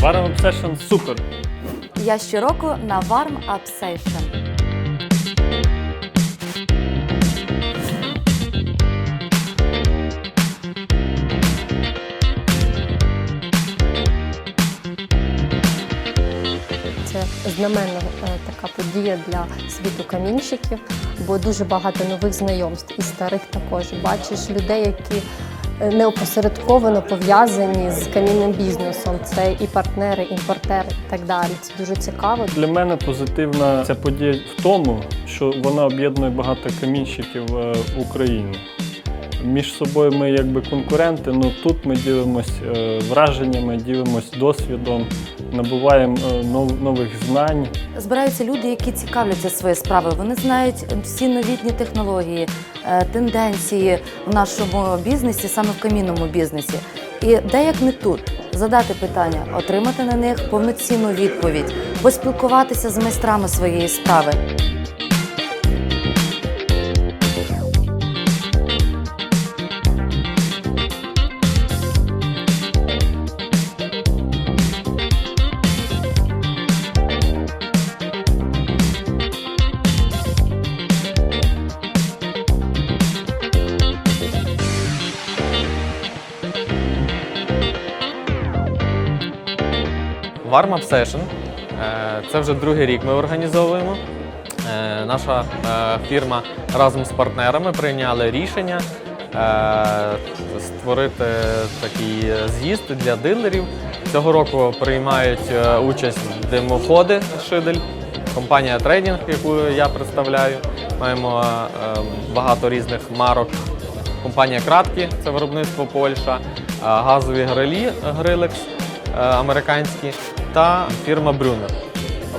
Warm Obsession супер. Я щороку на Warm Up Session. Це знаменна е, така подія для світу камінщиків, бо дуже багато нових знайомств і старих також. Бачиш людей, які неопосередковано пов'язані з камінним бізнесом. Це і партнери, імпортери, і так далі. Це дуже цікаво. Для мене позитивна ця подія в тому, що вона об'єднує багато камінщиків е, в Україні. Між собою ми якби конкуренти, але тут ми ділимось е, враженнями, ділимось досвідом, набуваємо е, нов- нових знань. Збираються люди, які цікавляться своєю справою. Вони знають всі новітні технології, е, тенденції в нашому бізнесі, саме в камінному бізнесі. І де як не тут задати питання, отримати на них повноцінну відповідь, поспілкуватися з майстрами своєї справи. Warm Up Session. Е, Це вже другий рік ми організовуємо. Е, Наша е, фірма разом з партнерами прийняли рішення створити такий з'їзд для дилерів. Цього року приймають участь димоходи Шидель, компанія Трейдінг, яку я представляю. Маємо багато різних марок Компанія Краткі, це виробництво Польща, газові грилі Грилекс американські та фірма Брюнер.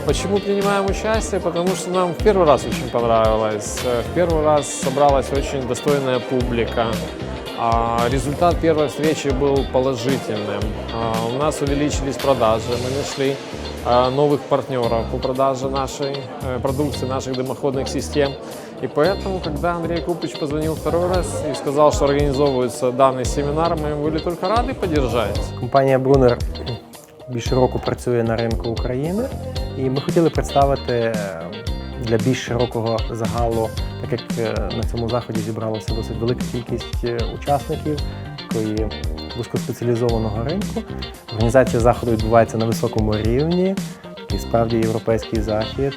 Почему принимаем участие? Потому что нам в первый раз очень понравилось. В первый раз собралась очень достойная публика. А Результат первой встречи был положительным. А, У нас увеличились продажи, мы нашли а, новых партнеров по продаже нашей э, продукции, наших дымоходных систем. И поэтому, когда Андрей Купич позвонил второй раз и сказал, что организовывается данный семинар, мы были только рады поддержать. Компанія Брунер більше року працює на ринку України, і ми хотіли представити е, для більш широкого загалу, так як е, на цьому заході зібралася досить велика кількість е, учасників такої вузькоспеціалізованого ринку. Організація заходу відбувається на високому рівні, і справді європейський захід.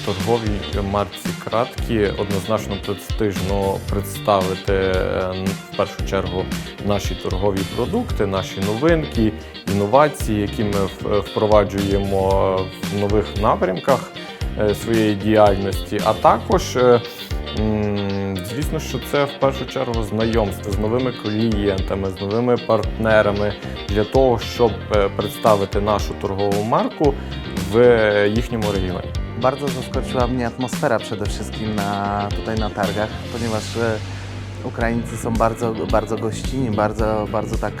Е, торговій марці краткі однозначно престижно представити е, в першу чергу наші торгові продукти, наші новинки, інновації, які ми впроваджуємо в нових напрямках е, своєї діяльності, а також. е, Звісно, що це в першу чергу знайомство з новими клієнтами, з новими партнерами для того, щоб е, представити нашу торгову марку в е, їхньому регіоні. Bardzo zaskoczyła mnie atmosfera przede wszystkim na, tutaj na targach, ponieważ e, Ukraińcy są bardzo, bardzo gościnni, bardzo, bardzo tak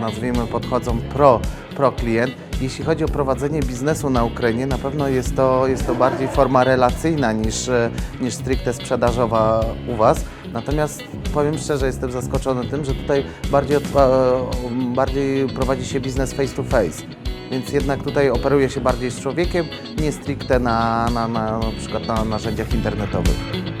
nazwijmy podchodzą pro, pro klient. Jeśli chodzi o prowadzenie biznesu na Ukrainie, na pewno jest to, jest to bardziej forma relacyjna niż, e, niż stricte sprzedażowa u Was. Natomiast powiem szczerze, jestem zaskoczony tym, że tutaj bardziej, e, bardziej prowadzi się biznes face to face. Więc jednak tutaj operuje się bardziej z człowiekiem, nie stricte na, na, na, na przykład na narzędziach internetowych.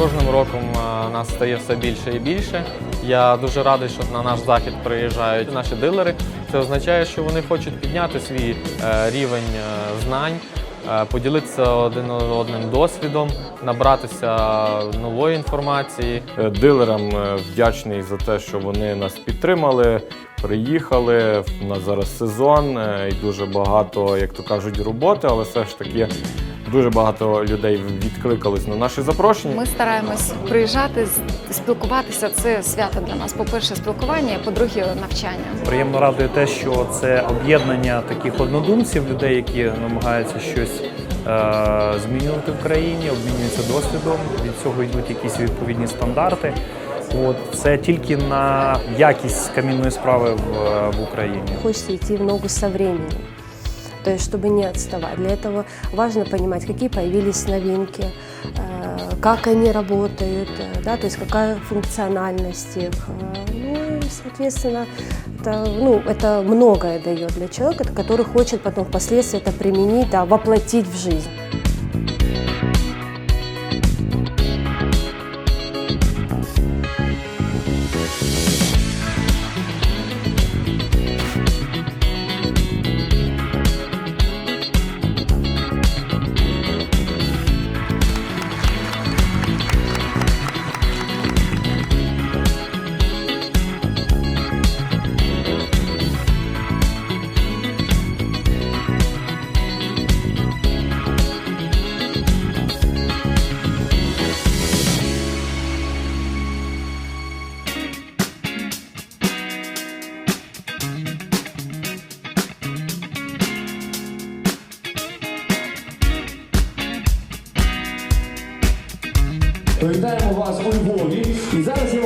Кожним роком е, нас стає все більше і більше. Я дуже радий, що на наш захід приїжджають наші дилери. Це означає, що вони хочуть підняти свій е, рівень е, знань, поділитися один одним досвідом, набратися нової інформації. Дилерам вдячний за те, що вони нас підтримали, приїхали. У нас зараз сезон і дуже багато, як то кажуть, роботи, але все ж таки Дуже багато людей відкликались на наші запрошення. Ми стараємось приїжджати, спілкуватися. Це свято для нас. По-перше, спілкування, по-друге, навчання. Приємно радує те, що це об'єднання таких однодумців, людей, які намагаються щось е, змінювати в країні, обмінюються досвідом. Від цього йдуть якісь відповідні стандарти. От це тільки на якість камінної справи в, в Україні. Хочется идти в ногу со временем То есть, чтобы не отставать. Для этого важно понимать, какие появились новинки, э, как они работают, э, да, то есть какая функциональность их. Э, Ну и, соответственно, это, ну, это многое дает для человека, который хочет потом впоследствии это применить, да, воплотить в жизнь. Вас у Львові. І зараз я